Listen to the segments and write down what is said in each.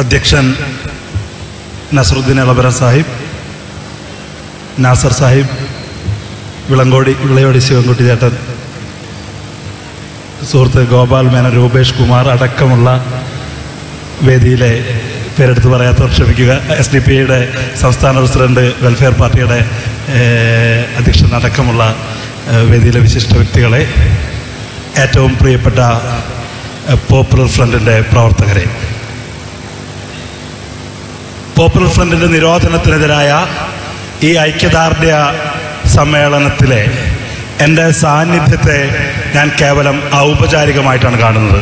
അധ്യക്ഷൻ നസറുദ്ദീൻ അളബര സാഹിബ് നാസർ സാഹിബ് വിളങ്കോടി വിളയോടി ശിവൻകുട്ടി ചേട്ടൻ സുഹൃത്ത് ഗോപാൽ മേനൻ രൂപേഷ് കുമാർ അടക്കമുള്ള വേദിയിലെ പേരെടുത്ത് പറയാത്തവർ ക്ഷമിക്കുക. എസ് ഡി പി ഐയുടെ സംസ്ഥാന പ്രസിഡന്റ് വെൽഫെയർ പാർട്ടിയുടെ അധ്യക്ഷൻ അടക്കമുള്ള വേദിയിലെ വിശിഷ്ട വ്യക്തികളെ ഏറ്റവും പ്രിയപ്പെട്ട പോപ്പുലർ ഫ്രണ്ടിന്റെ പ്രവർത്തകരെ. പോപ്പുലർ ഫ്രണ്ടിന്റെ നിരോധനത്തിനെതിരായ ഈ ഐക്യദാർഢ്യ സമ്മേളനത്തിലെ എന്റെ സാന്നിധ്യത്തെ ഞാൻ കേവലം ഔപചാരികമായിട്ടാണ് കാണുന്നത്.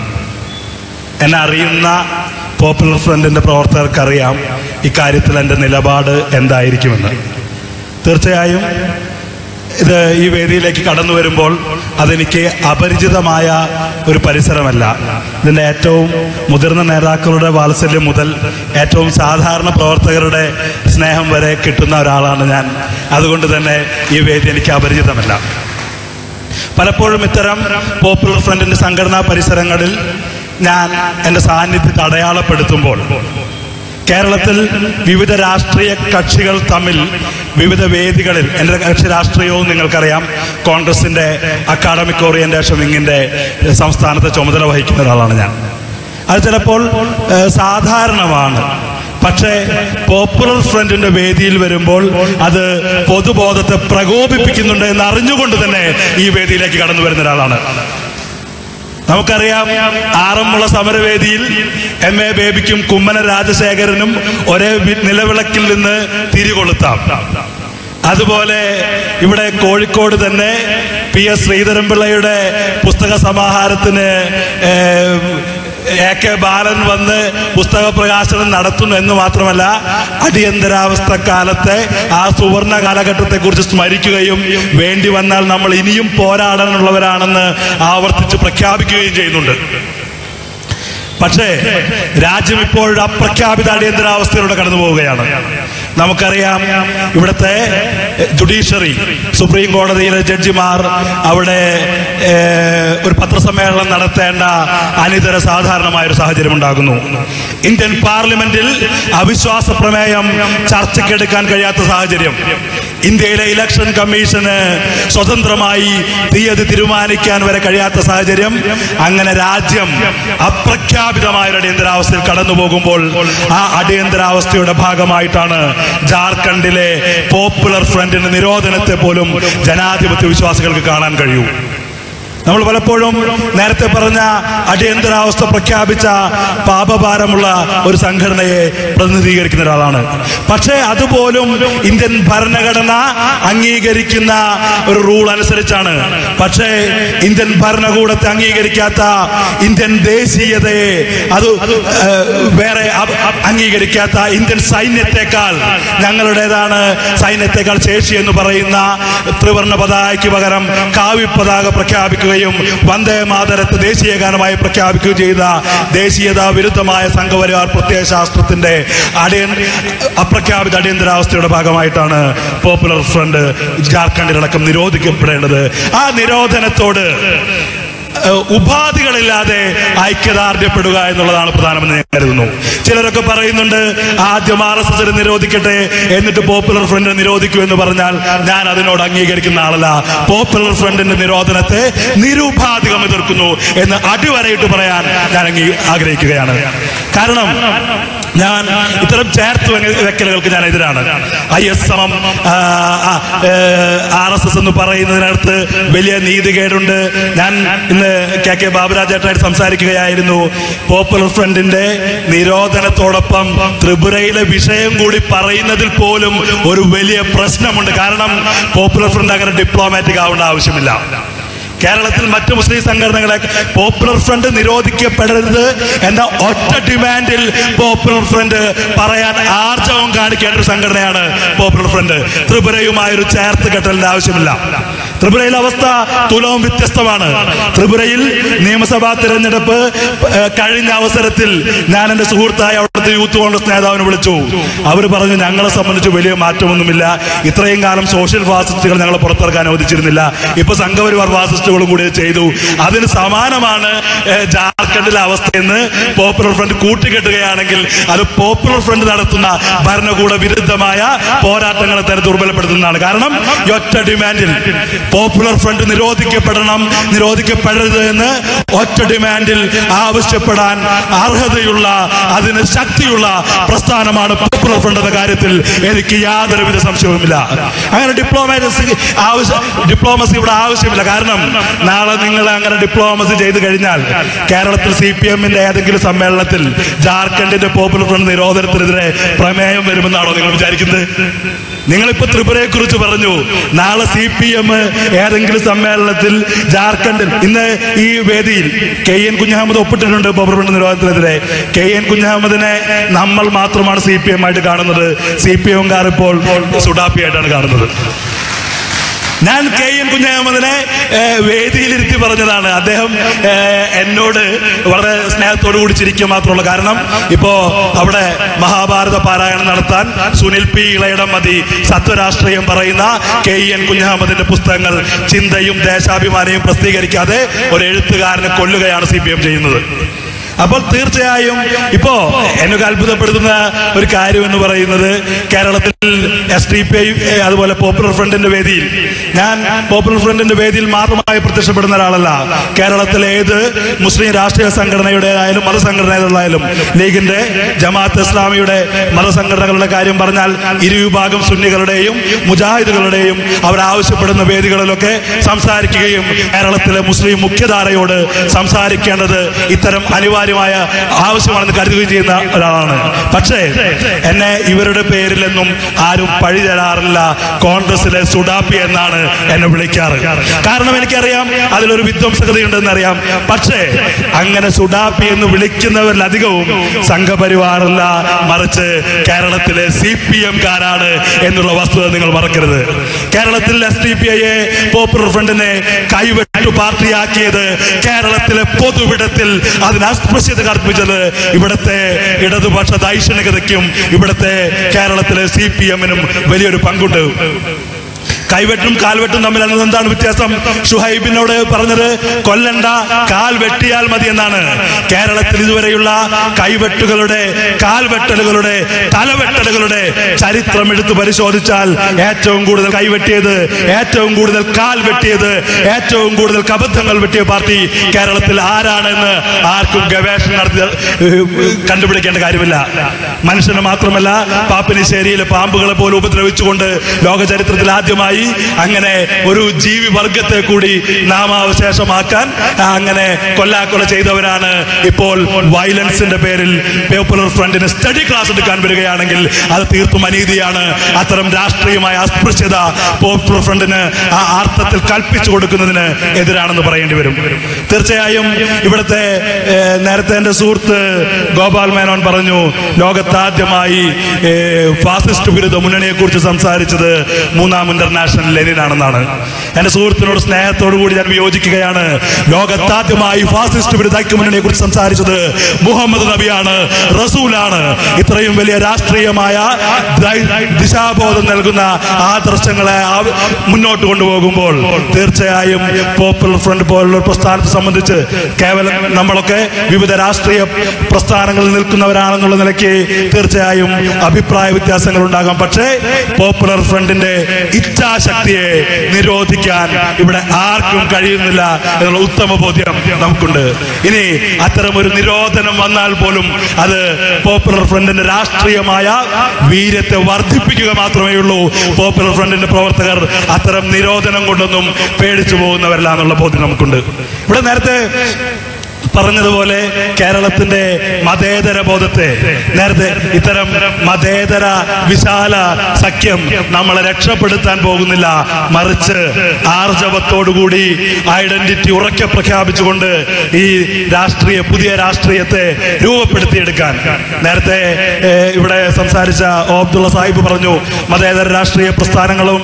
എന്നെ അറിയുന്ന പോപ്പുലർ ഫ്രണ്ടിന്റെ പ്രവർത്തകർക്കറിയാം ഇക്കാര്യത്തിൽ എന്റെ നിലപാട് എന്തായിരിക്കുമെന്ന്. തീർച്ചയായും ഇത് ഈ വേദിയിലേക്ക് കടന്നു വരുമ്പോൾ അതെനിക്ക് അപരിചിതമായ ഒരു പരിസരമല്ല. ഇതിന്റെ ഏറ്റവും മുതിർന്ന നേതാക്കളുടെ വാത്സല്യം മുതൽ ഏറ്റവും സാധാരണ പ്രവർത്തകരുടെ സ്നേഹം വരെ കിട്ടുന്ന ഒരാളാണ് ഞാൻ. അതുകൊണ്ട് തന്നെ ഈ വേദി എനിക്ക് അപരിചിതമല്ല. പലപ്പോഴും ഇത്തരം പോപ്പുലർ ഫ്രണ്ടിന്റെ സംഘടനാ പരിസരങ്ങളിൽ ഞാൻ എന്റെ സാന്നിധ്യത്തെ അടയാളപ്പെടുത്തുമ്പോൾ കേരളത്തിൽ വിവിധ രാഷ്ട്രീയ കക്ഷികൾ തമ്മിൽ വിവിധ വേദികളിൽ എന്റെ കക്ഷി രാഷ്ട്രീയവും നിങ്ങൾക്കറിയാം. കോൺഗ്രസിന്റെ അക്കാഡമിക് ഓറിയന്റേഷൻ വിങ്ങിന്റെ സംസ്ഥാനത്തെ ചുമതല വഹിക്കുന്ന ഒരാളാണ് ഞാൻ. അത് ചിലപ്പോൾ സാധാരണമാണ്. പക്ഷേ പോപ്പുലർ ഫ്രണ്ടിന്റെ വേദിയിൽ വരുമ്പോൾ അത് പൊതുബോധത്തെ പ്രകോപിപ്പിക്കുന്നുണ്ട് എന്ന് അറിഞ്ഞുകൊണ്ട് തന്നെ ഈ വേദിയിലേക്ക് കടന്നു വരുന്ന ഒരാളാണ്. നമുക്കറിയാം ആറന്മുള സമരവേദിയിൽ എം എ ബേബിക്കും കുമ്മന രാജശേഖരനും ഒരേ നിലവിളക്കിൽ നിന്ന് തിരികൊളുത്താം. അതുപോലെ ഇവിടെ കോഴിക്കോട് തന്നെ പി എസ് ശ്രീധരൻപിള്ളയുടെ പുസ്തക സമാഹാരത്തിന് എ കെ ബാലൻ വന്ന് പുസ്തക പ്രകാശനം നടത്തുന്നു എന്ന് മാത്രമല്ല അടിയന്തരാവസ്ഥ കാലത്തെ ആ സുവർണ കാലഘട്ടത്തെ കുറിച്ച് സ്മരിക്കുകയും വേണ്ടി വന്നാൽ നമ്മൾ ഇനിയും പോരാടാനുള്ളവരാണെന്ന് ആവർത്തിച്ച് പ്രഖ്യാപിക്കുകയും ചെയ്യുന്നുണ്ട്. പക്ഷേ രാജ്യം ഇപ്പോൾ അപ്രഖ്യാപിത അടിയന്തരാവസ്ഥയിലൂടെ കടന്നു പോവുകയാണ്. നമുക്കറിയാം ഇവിടുത്തെ ജുഡീഷ്യറി സുപ്രീം കോടതിയിലെ ജഡ്ജിമാർ അവിടെ ഒരു പത്രസമ്മേളനം നടത്തേണ്ട അനിതര സാധാരണമായ ഒരു സാഹചര്യം ഉണ്ടാകുന്നു. ഇന്ത്യൻ പാർലമെന്റിൽ അവിശ്വാസ പ്രമേയം ചർച്ചയ്ക്കെടുക്കാൻ കഴിയാത്ത സാഹചര്യം. ഇന്ത്യയിലെ ഇലക്ഷൻ കമ്മീഷന് സ്വതന്ത്രമായി തീയതി തീരുമാനിക്കാൻ വരെ കഴിയാത്ത സാഹചര്യം. അങ്ങനെ രാജ്യം അപ്രഖ്യാപിതമായ ഒരു അടിയന്തരാവസ്ഥയിൽ കടന്നു പോകുമ്പോൾ ആ അടിയന്തരാവസ്ഥയുടെ ഭാഗമായിട്ടാണ് ജാർഖണ്ഡിലെ പോപ്പുലർ ഫ്രണ്ടിന്റെ നിരോധനത്തെ പോലും ജനാധിപത്യ വിശ്വാസികൾക്ക് കാണാൻ കഴിയൂ. നമ്മൾ പലപ്പോഴും നേരത്തെ പറഞ്ഞ അടിയന്തരാവസ്ഥ പ്രഖ്യാപിച്ച പാപഭാരമുള്ള ഒരു സംഘടനയെ പ്രതിനിധീകരിക്കുന്ന ഒരാളാണ്. പക്ഷേ അതുപോലും ഇന്ത്യൻ ഭരണഘടന അംഗീകരിക്കുന്ന ഒരു റൂൾ അനുസരിച്ചാണ്. പക്ഷേ ഇന്ത്യൻ ഭരണകൂടത്തെ അംഗീകരിക്കാത്ത ഇന്ത്യൻ ദേശീയതയെ അത് വേറെ അംഗീകരിക്കാത്ത ഇന്ത്യൻ സൈന്യത്തെക്കാൾ ഞങ്ങളുടേതാണ് സൈന്യത്തെക്കാൾ ശേഷി എന്ന് പറയുന്ന ത്രിവർണ പതാകയ്ക്ക് പകരം കാവ്യ പതാക പ്രഖ്യാപിക്കുകയും വന്ദേ മാതരത്ത് ദേശീയ ഗാനമായി പ്രഖ്യാപിക്കുകയും ചെയ്ത ദേശീയതാ വിരുദ്ധമായ സംഘപരിവാർ പ്രത്യയശാസ്ത്രത്തിന്റെ അടിയ അപ്രഖ്യാപിത അടിയന്തരാവസ്ഥയുടെ ഭാഗമായിട്ടാണ് പോപ്പുലർ ഫ്രണ്ട് ജാർഖണ്ഡിലടക്കം നിരോധിക്കപ്പെടേണ്ടത്. ആ നിരോധനത്തോട് ഉപാധികളില്ലാതെ ഐക്യദാർഢ്യപ്പെടുക എന്നുള്ളതാണ് പ്രധാനമെന്ന് ഞാൻ കരുതുന്നു. ചിലരൊക്കെ പറയുന്നുണ്ട് ആദ്യം ആർ എസ് എസിനെ നിരോധിക്കട്ടെ എന്നിട്ട് പോപ്പുലർ ഫ്രണ്ടിനെ നിരോധിക്കൂ എന്ന് പറഞ്ഞാൽ ഞാൻ അതിനോട് അംഗീകരിക്കുന്ന ആളല്ല. പോപ്പുലർ ഫ്രണ്ടിന്റെ നിരോധനത്തെ നിരുപാധികം എതിർക്കുന്നു എന്ന് അടിവരയിട്ട് പറയാൻ ഞാൻ അംഗീ ആഗ്രഹിക്കുകയാണ്. കാരണം ഞാൻ ഇത്തരം ചേർത്ത് വെക്കലുകൾക്ക് ഞാൻ എതിരാണ്. ഐ എസ് സമം ആർ എസ് എസ് എന്ന് പറയുന്നതിനടുത്ത് വലിയ നീതികേടുണ്ട് ഞാൻ ഇന്ന് കെ കെ ബാബുരാജേട്ടനായിട്ട് സംസാരിക്കുകയായിരുന്നു. പോപ്പുലർ ഫ്രണ്ടിന്റെ നിരോധനത്തോടൊപ്പം ത്രിപുരയിലെ വിഷയം കൂടി പറയുന്നതിൽ പോലും ഒരു വലിയ പ്രശ്നമുണ്ട്. കാരണം പോപ്പുലർ ഫ്രണ്ട് അങ്ങനെ ഡിപ്ലോമാറ്റിക് ആവേണ്ട ആവശ്യമില്ല. കേരളത്തിൽ മറ്റ് മുസ്ലിം സംഘടനകളെ പോപ്പുലർ ഫ്രണ്ട് നിരോധിക്കപ്പെടരുത് എന്ന ഒറ്റ ഡിമാൻഡിൽ പോപ്പുലർ ഫ്രണ്ട് പറയാൻ ആർജവം കാണിക്കേണ്ട ഒരു സംഘടനയാണ് പോപ്പുലർ ഫ്രണ്ട് ത്രിപുരയുമായി ഒരു ചേർത്ത് കെട്ടലിന്റെ ആവശ്യമില്ല. ത്രിപുരയിലെ അവസ്ഥ തുലവും വ്യത്യസ്തമാണ്. ത്രിപുരയിൽ നിയമസഭാ തിരഞ്ഞെടുപ്പ് കഴിഞ്ഞ അവസരത്തിൽ ഞാൻ എന്റെ സുഹൃത്തായ അവിടുത്തെ യൂത്ത് കോൺഗ്രസ് നേതാവിനെ വിളിച്ചു. അവർ പറഞ്ഞു ഞങ്ങളെ സംബന്ധിച്ച് വലിയ മാറ്റമൊന്നുമില്ല. ഇത്രയും കാലം സോഷ്യൽ ഫാസിസ്റ്റുകൾ ഞങ്ങളെ പുറത്തിറക്കാൻ അനുവദിച്ചിരുന്നില്ല. ഇപ്പൊ സംഘപരിവാർ ഫാസിസ്റ്റുകൾ ഫാസിസ്റ്റുകളും കൂടി ചെയ്തു. അതിന് സമാനമാണ് ജാർഖണ്ഡിലെ അവസ്ഥയെന്ന് പോപ്പുലർ ഫ്രണ്ട് കൂട്ടിക്കെട്ടുകയാണെങ്കിൽ അത് പോപ്പുലർ ഫ്രണ്ട് നടത്തുന്ന ഭരണകൂട വിരുദ്ധമായ പോരാട്ടങ്ങളെ തന്നെ ദുർബലപ്പെടുത്തുന്നതാണ്. കാരണം ഒറ്റ ഡിമാൻഡിൽ പോപ്പുലർ ഫ്രണ്ട് നിരോധിക്കപ്പെടണം നിരോധിക്കപ്പെടരുത് എന്ന് ഒറ്റ ഡിമാൻഡിൽ ആവശ്യപ്പെടാൻ അർഹതയുള്ള അതിന് ശക്തിയുള്ള പ്രസ്ഥാനമാണ് പോപ്പുലർ ഫ്രണ്ട് എന്ന കാര്യത്തിൽ എനിക്ക് യാതൊരുവിധ സംശയവുമില്ല. അങ്ങനെ ഡിപ്ലോമസി ആവശ്യ ഡിപ്ലോമസി ഇവിടെ ആവശ്യമില്ല. കാരണം നാളെ നിങ്ങൾ അങ്ങനെ ഡിപ്ലോമസി ചെയ്തു കഴിഞ്ഞാൽ കേരളത്തിൽ സി പി എമ്മിന്റെ ഏതെങ്കിലും സമ്മേളനത്തിൽ ജാർഖണ്ഡിന്റെ പോപ്പുലർ ഫ്രണ്ട് നിരോധനത്തിനെതിരെ പ്രമേയം വരുമെന്നാണോ നിങ്ങൾ വിചാരിക്കുന്നത്? നിങ്ങളിപ്പോ ത്രിപുരയെ കുറിച്ച് പറഞ്ഞു നാളെ സി പി എം ഏതെങ്കിലും സമ്മേളനത്തിൽ ജാർഖണ്ഡിൽ ഇന്ന് ഈ വേദിയിൽ കെ എൻ കുഞ്ഞഹമ്മദ് ഒപ്പിട്ടിട്ടുണ്ട് പോപ്പുലർ ഫ്രണ്ട് നിരോധനത്തിനെതിരെ. കെ എൻ കുഞ്ഞഹമ്മദിനെ നമ്മൾ മാത്രമാണ് സി പി എം ആയിട്ട് കാണുന്നത്. സി പി എംകാർ ഇപ്പോൾ സുഡാപ്പിയായിട്ടാണ് കാണുന്നത്. ഞാൻ കെ എൻ കുഞ്ഞഹമ്മദിനെ വേദിയിലിരുത്തി പറഞ്ഞതാണ്. അദ്ദേഹം എന്നോട് വളരെ സ്നേഹത്തോടു കൂടി ചിരിക്കുക മാത്രമുള്ള കാരണം ഇപ്പോ അവിടെ മഹാഭാരത പാരായണം നടത്താൻ സുനിൽ പി ഇളയിടം മതി. സത്വരാഷ്ട്രീയം പറയുന്ന കെ എൻ കുഞ്ഞഹമ്മദിന്റെ പുസ്തകങ്ങൾ ചിന്തയും ദേശാഭിമാനയും പ്രസിദ്ധീകരിക്കാതെ ഒരു എഴുത്തുകാരനെ കൊല്ലുകയാണ് സി ചെയ്യുന്നത്. അപ്പോൾ തീർച്ചയായും ഇപ്പോ എന്നൊക്കെ അത്ഭുതപ്പെടുത്തുന്ന ഒരു കാര്യം എന്ന് പറയുന്നത് കേരളത്തിൽ എസ് ഡി പി ഐ അതുപോലെ പോപ്പുലർ ഫ്രണ്ടിന്റെ വേദിയിൽ. ഞാൻ പോപ്പുലർ ഫ്രണ്ടിന്റെ വേദിയിൽ മാത്രമായി പ്രത്യക്ഷപ്പെടുന്ന ഒരാളല്ല. കേരളത്തിലെ ഏത് മുസ്ലിം രാഷ്ട്രീയ സംഘടനയുടേതായാലും മതസംഘടനയുടേതായാലും ലീഗിന്റെ ജമാഅത്ത് ഇസ്ലാമിയുടെ മതസംഘടനകളുടെ കാര്യം പറഞ്ഞാൽ ഇരുവിഭാഗം സുന്നികളുടെയും മുജാഹിദുകളുടെയും അവർ ആവശ്യപ്പെടുന്ന വേദികളിലൊക്കെ സംസാരിക്കുകയും കേരളത്തിലെ മുസ്ലിം മുഖ്യധാരയോട് സംസാരിക്കേണ്ടത് ഇത്തരം അനിവാര്യമായ ആവശ്യമാണെന്ന് കരുതുകയും ചെയ്യുന്ന ഒരാളാണ്. പക്ഷേ എന്നെ ഇവരുടെ പേരിലൊന്നും ആരും പഴി തരാറില്ല. കോൺഗ്രസിലെ സുഡാപ്പി എന്നാണ് എന്നെ വിളിക്കാറ്. കാരണം എനിക്കറിയാം അതിലൊരു വിധ്വംസകതയുണ്ടെന്ന് അറിയാം പക്ഷേ അങ്ങനെ സുഡാപ്പി എന്ന് വിളിക്കുന്നവരിലധികവും സംഘപരിവാറല്ല. മറിച്ച് കേരളത്തിലെ സി പി എം കാരാണ് എന്നുള്ള വസ്തുത നിങ്ങൾ മറക്കരുത്. കേരളത്തിൽ എസ് ഡി പി ഐയെ പോപ്പുലർ ഫ്രണ്ടിനെ കൈവെട്ടു പാർട്ടിയാക്കിയത് കേരളത്തിലെ പൊതുവിടത്തിൽ. അതിന് അസ്പൃശ്യത കർപ്പിച്ചത് ഇവിടുത്തെ ഇടതുപക്ഷ ദൈക്ഷണികതയ്ക്കും ഇവിടത്തെ കേരളത്തിലെ സി പി എമ്മിനും വലിയൊരു പങ്കുണ്ട്. കൈവെട്ടും കാൽവെട്ടും തമ്മിൽ എന്താണ് വ്യത്യാസം? ഷുഹൈബിനോട് പറഞ്ഞത് കൊല്ലണ്ട കാൽ വെട്ടിയാൽ മതി എന്നാണ്. കേരളത്തിൽ ഇതുവരെയുള്ള കൈവെട്ടുകളുടെ കാൽവെട്ടലുകളുടെ തലവെട്ടലുകളുടെ ചരിത്രം എടുത്തു പരിശോധിച്ചാൽ ഏറ്റവും കൂടുതൽ കൈവെട്ടിയത് ഏറ്റവും കൂടുതൽ കാൽ വെട്ടിയത് ഏറ്റവും കൂടുതൽ കബദ്ധങ്ങൾ വെട്ടിയ പാർട്ടി കേരളത്തിൽ ആരാണെന്ന് ആർക്കും ഗവേഷണം നടത്തി കണ്ടുപിടിക്കേണ്ട കാര്യമില്ല. മനുഷ്യനെ മാത്രമല്ല പാപ്പിനിശ്ശേരിയിലെ പാമ്പുകളെ പോലും ഉപദ്രവിച്ചുകൊണ്ട് ലോക ചരിത്രത്തിൽ ആദ്യമായി അങ്ങനെ ഒരു ജീവി വർഗത്തെ കൂടി നാമാവശേഷമാക്കാൻ അങ്ങനെ കൊല്ലാക്കൊല ചെയ്തവരാണ് ഇപ്പോൾ വയലൻസിന്റെ പേരിൽ പോപ്പുലർ ഫ്രണ്ടിന് സ്റ്റഡി ക്ലാസ് എടുക്കാൻ വരികയാണെങ്കിൽ അത് തീർത്തും അനീതിയാണ്. അത്തരം രാഷ്ട്രീയമായ അസ്പൃശ്യത പോപ്പുലർ ഫ്രണ്ടിന് ആ അർത്ഥത്തിൽ കൽപ്പിച്ചു കൊടുക്കുന്നതിന് എതിരാണെന്ന് പറയേണ്ടി വരും. തീർച്ചയായും ഇവിടുത്തെ നേരത്തെ എന്റെ സുഹൃത്ത് ഗോപാൽ മേനോൻ പറഞ്ഞു ലോകത്താദ്യമായി ഫാസിസ്റ്റ് വിരുദ്ധ മുന്നണിയെ കുറിച്ച് സംസാരിച്ചത് മൂന്നാം ഇന്റർനാഷണൽ ലെനിനാണെന്നാണ്. എന്റെ സുഹൃത്തിനോട് സ്നേഹത്തോടു കൂടി ഞാൻ വിയോജിക്കുകയാണ്. ലോകത്താദ്യമായി ഫാസിസ്റ്റ് വിരുദ്ധ ഐക്യമുന്നണിയെ കുറിച്ച് സംസാരിച്ചത് മുഹമ്മദ് നബിയാണ് റസൂലാണ്. ഇത്രയും വലിയ രാഷ്ട്രീയമായ ദിശാബോധം നൽകുന്ന ആദർശങ്ങളെ മുന്നോട്ട് കൊണ്ടുപോകുമ്പോൾ തീർച്ചയായും പോപ്പുലർ ഫ്രണ്ട് പോലുള്ള പ്രസ്ഥാനത്തെ സംബന്ധിച്ച് കേവലം നമ്മളൊക്കെ വിവിധ രാഷ്ട്രീയ പ്രസ്ഥാനങ്ങളിൽ നിൽക്കുന്നവരാണെന്നുള്ള നിലയ്ക്ക് തീർച്ചയായും അഭിപ്രായ വ്യത്യാസങ്ങൾ ഉണ്ടാകാം പക്ഷേ പോപ്പുലർ ഫ്രണ്ടിന്റെ ഇച്ഛാശക്തിയെ നിരോധിക്കാൻ ഇവിടെ ആർക്കും കഴിയുന്നില്ല എന്നുള്ള ഉത്തമ ബോധ്യം നമുക്കുണ്ട്. ഇനി അത്തരം ഒരു നിരോധനം വന്നാൽ പോലും അത് പോപ്പുലർ ഫ്രണ്ടിന്റെ രാഷ്ട്രീയമായ വീര്യത്തെ വർദ്ധിപ്പിക്കുക മാത്രമേ ഉള്ളൂ. പോപ്പുലർ ഫ്രണ്ടിന്റെ പ്രവർത്തകർ അത്തരം നിരോധനം കൊണ്ടൊന്നും പേടിച്ചു പോകുന്നവരല്ല എന്നുള്ള ബോധ്യം നമുക്കുണ്ട്. ഇവിടെ നേരത്തെ പറഞ്ഞതുപോലെ കേരളത്തിന്റെ മതേതര ബോധത്തെ നേരത്തെ ഇത്തരം മതേതര വിശാല സഖ്യം നമ്മളെ രക്ഷപ്പെടുത്താൻ പോകുന്നില്ല. മറിച്ച് ആർജവത്തോടുകൂടി ഐഡന്റിറ്റി ഉറക്കെ പ്രഖ്യാപിച്ചുകൊണ്ട് ഈ രാഷ്ട്രീയ പുതിയ രാഷ്ട്രീയത്തെ രൂപപ്പെടുത്തിയെടുക്കാൻ. നേരത്തെ ഇവിടെ സംസാരിച്ച ഓ അബ്ദുള്ള സാഹിബ് പറഞ്ഞു മതേതര രാഷ്ട്രീയ പ്രസ്ഥാനങ്ങളും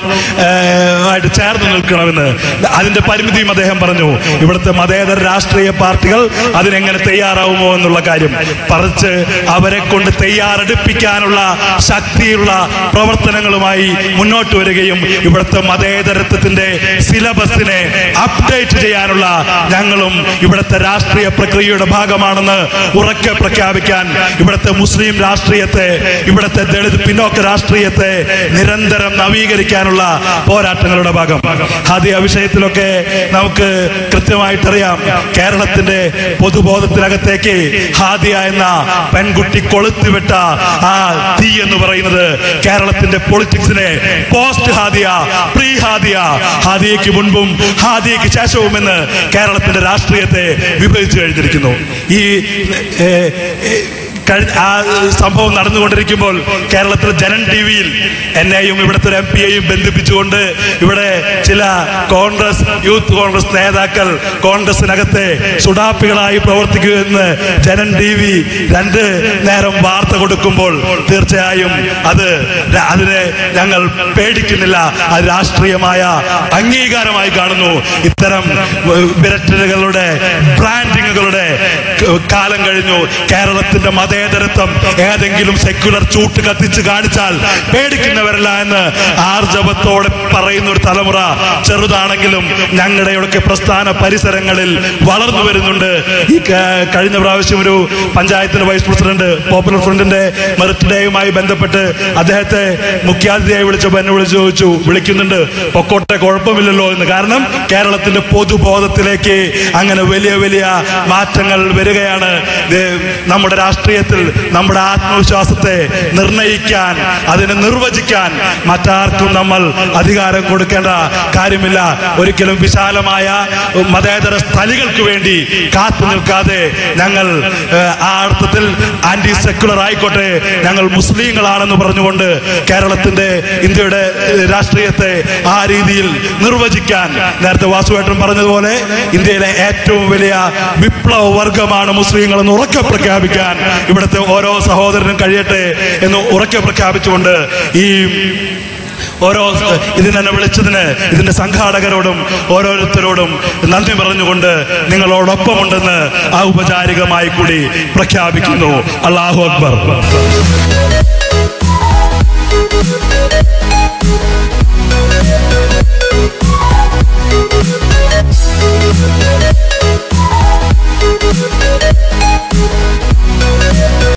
ആയിട്ട് ചേർന്ന് നിൽക്കണമെന്ന്. അതിന്റെ പരിമിതിയും അദ്ദേഹം പറഞ്ഞു. ഇവിടുത്തെ മതേതര രാഷ്ട്രീയ പാർട്ടികൾ അതിനെങ്ങനെ തയ്യാറാവുമോ എന്നുള്ള കാര്യം. പറിച്ച് അവരെ കൊണ്ട് തയ്യാറെടുപ്പിക്കാനുള്ള ശക്തിയുള്ള പ്രവർത്തനങ്ങളുമായി മുന്നോട്ട് വരികയും ഇവിടുത്തെ മതേതരത്വത്തിന്റെ സിലബസിനെ അപ്ഡേറ്റ് ചെയ്യാനുള്ള ഞങ്ങളും ഇവിടുത്തെ രാഷ്ട്രീയ പ്രക്രിയയുടെ ഭാഗമാണെന്ന് ഉറക്കെ പ്രഖ്യാപിക്കാൻ ഇവിടുത്തെ മുസ്ലിം രാഷ്ട്രീയത്തെ ഇവിടുത്തെ ദളിത് പിന്നോക്ക രാഷ്ട്രീയത്തെ നിരന്തരം നവീകരിക്കാനുള്ള പോരാട്ടങ്ങളുടെ ഭാഗം. ആദ്യ വിഷയത്തിലൊക്കെ നമുക്ക് കൃത്യമായിട്ടറിയാം. കേരളത്തിന്റെ പൊതുബോധത്തിനകത്തേക്ക് ഹാദിയ എന്ന പെൺകുട്ടി കൊളുത്തിവിട്ട ആ തീ എന്ന് പറയുന്നത് കേരളത്തിന്റെ പൊളിറ്റിക്സിനെ പോസ്റ്റ് ഹാദിയ പ്രീ ഹാദിയ ഹാദിയയ്ക്ക് മുൻപും ഹാദിയയ്ക്ക് ശേഷവും എന്ന് കേരളത്തിന്റെ രാഷ്ട്രീയത്തെ വിഭജിച്ചു കഴിഞ്ഞിരിക്കുന്നു ഈ ആ സംഭവം നടന്നുകൊണ്ടിരിക്കുമ്പോൾ കേരളത്തിൽ ജനൻ ടി വിയിൽ എന്നെയും ഇവിടുത്തെ ഒരു എം പിയെയും ബന്ധിപ്പിച്ചുകൊണ്ട് ഇവിടെ ചില കോൺഗ്രസ് യൂത്ത് കോൺഗ്രസ് നേതാക്കൾ കോൺഗ്രസിനകത്തെ സുഡാപ്പികളായി പ്രവർത്തിക്കുമെന്ന് ജനൻ ടി വി രണ്ട് നേരം വാർത്ത കൊടുക്കുമ്പോൾ തീർച്ചയായും അത് അതിനെ ഞങ്ങൾ പേടിക്കുന്നില്ല. അത് രാഷ്ട്രീയമായ അംഗീകാരമായി കാണുന്നു. ഇത്തരം വിരട്ടലുകളുടെ ക- കാലം കഴിഞ്ഞു. കേരളത്തിന്റെ മതേതരത്വം ഏതെങ്കിലും സെക്യുലർ ചൂട്ട് കത്തിച്ച് കാണിച്ചാൽ പേടിക്കുന്നവരല്ല എന്ന് ആർജവത്തോടെ പറയുന്ന ഒരു തലമുറ ചെറുതാണെങ്കിലും ഞങ്ങളുടെയൊക്കെ പ്രസ്ഥാന പരിസരങ്ങളിൽ വളർന്നു വരുന്നുണ്ട്. ഈ കഴിഞ്ഞ പ്രാവശ്യം ഒരു പഞ്ചായത്തിന്റെ വൈസ് പ്രസിഡന്റ് പോപ്പുലർ ഫ്രണ്ടിന്റെ മെറിറ്റ് ഡേയുമായി ബന്ധപ്പെട്ട് അദ്ദേഹത്തെ മുഖ്യാതിഥിയായി വിളിച്ചപ്പോൾ എന്നെ വിളിച്ചു ചോദിച്ചു വിളിക്കുന്നുണ്ട്. പൊക്കോട്ടെ കുഴപ്പമില്ലല്ലോ എന്ന്. കാരണം കേരളത്തിന്റെ പൊതുബോധത്തിലേക്ക് അങ്ങനെ വലിയ വലിയ മാറ്റങ്ങൾ വരികയാണ്. ഇത് നമ്മുടെ രാഷ്ട്രീയത്തിൽ നമ്മുടെ ആത്മവിശ്വാസത്തെ നിർണയിക്കാൻ അതിനെ നിർവചിക്കാൻ മറ്റാർക്കും നമ്മൾ അധികാരം കൊടുക്കേണ്ട കാര്യമില്ല. ഒരിക്കലും വിശാലമായ മതേതര സ്ഥലികൾക്ക് വേണ്ടി കാത്തു നിൽക്കാതെ ഞങ്ങൾ ആ അർത്ഥത്തിൽ ആന്റി സെക്യുലർ ആയിക്കോട്ടെ ഞങ്ങൾ മുസ്ലിങ്ങളാണെന്ന് പറഞ്ഞുകൊണ്ട് കേരളത്തിന്റെ ഇന്ത്യയുടെ രാഷ്ട്രീയത്തെ ആ രീതിയിൽ നിർവചിക്കാൻ നേരത്തെ വാസുവേട്ടൻ പറഞ്ഞതുപോലെ ഇന്ത്യയിലെ ഏറ്റവും വലിയ വിപ്ലവ വർഗമാണ് മുസ്ലിങ്ങൾ എന്ന് ഉറക്കെ പ്രഖ്യാപിക്കാൻ ഇവിടുത്തെ ഓരോ സഹോദരനും കഴിയട്ടെ എന്ന് ഉറക്കെ പ്രഖ്യാപിച്ചുകൊണ്ട് ഈ ഓരോ ഇതിനെ വിളിച്ചതിന് ഇതിന്റെ സംഘാടകരോടും ഓരോരുത്തരോടും നന്ദി പറഞ്ഞുകൊണ്ട് നിങ്ങളോടൊപ്പം ഉണ്ടെന്ന് ഔപചാരികമായി കൂടി പ്രഖ്യാപിക്കുന്നു. അള്ളാഹു അക്ബർ.